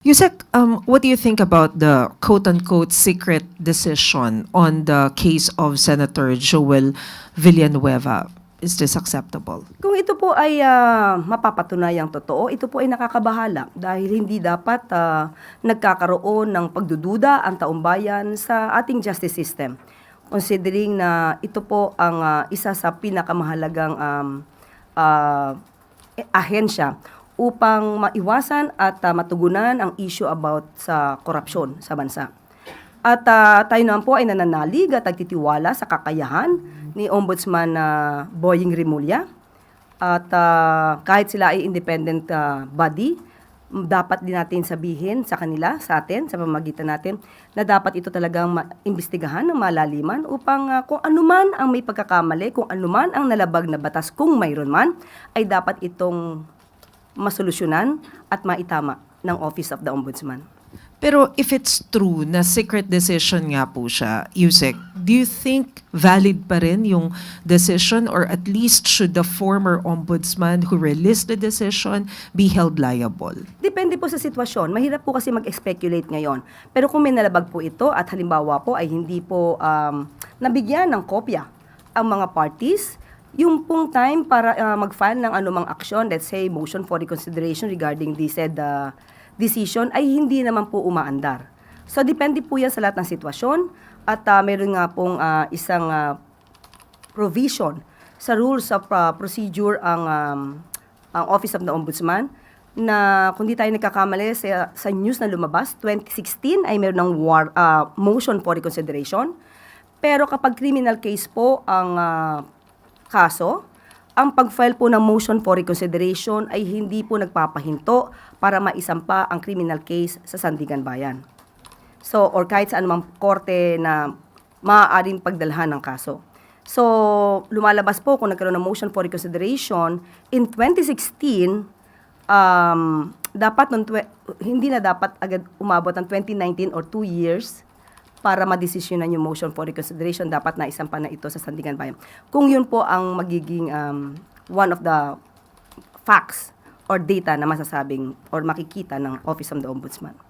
Yusek, um, what do you think about the quote-unquote secret decision on the case of Senator Joel Villanueva? Is this acceptable? Kung ito po ay ah, mapapatunayang totoo, ito po ay nakakabahala dahil hindi dapat ah, nagkakaroon ng pagdududa ang taumbayan sa ating justice system. Considering na ito po ang ah, isa sa pinakamahalagang um, eh, ahensya upang maiwasan at ah, matugunan ang issue about sa korupsyon sa bansa. At ah, tayo naman po ay nananalig at nagtitiwala sa kakayahan ni Ombudsman na Boying Rimulya. At ah, kahit sila ay independent ah, body, dapat din natin sabihin sa kanila, sa atin, sa pamamagitan natin, na dapat ito talagang maimbestigahan ng malaliman upang ah, kung anuman ang may pagkakamali, kung anuman ang nalabag na batas, kung mayroon man, ay dapat itong masolusyonan at maitama ng Office of the Ombudsman. Pero if it's true na secret decision nga po siya, Yusek, do you think valid pa rin yung decision or at least should the former ombudsman who released the decision be held liable? Depende po sa sitwasyon. Mahirap po kasi mag-speculate ngayon. Pero kung may nalabag po ito at halimbawa po ay hindi po um, nabigyan ng kopya ang mga parties, yung pong time para uh, mag-file ng anumang aksyon, let's say motion for reconsideration regarding the said uh, decision, ay hindi naman po umaandar. So depende po yan sa lahat ng sitwasyon at uh, meron nga pong uh, isang uh, provision sa rules of uh, procedure ang um, ang Office of the Ombudsman na kung di tayo nagkakamali sa, sa news na lumabas, 2016 ay meron ng war, uh, motion for reconsideration. Pero kapag criminal case po ang uh, kaso, ang pag-file po ng motion for reconsideration ay hindi po nagpapahinto para maisampa ang criminal case sa Sandigan Bayan. So, or kahit sa anumang korte na maaaring pagdalhan ng kaso. So, lumalabas po kung nagkaroon ng motion for reconsideration, in 2016, um, dapat nun, hindi na dapat agad umabot ng 2019 or 2 years para madesisyonan yung motion for reconsideration, dapat na isampa na ito sa Sandigan Bayan. Kung yun po ang magiging um, one of the facts or data na masasabing or makikita ng Office of the Ombudsman.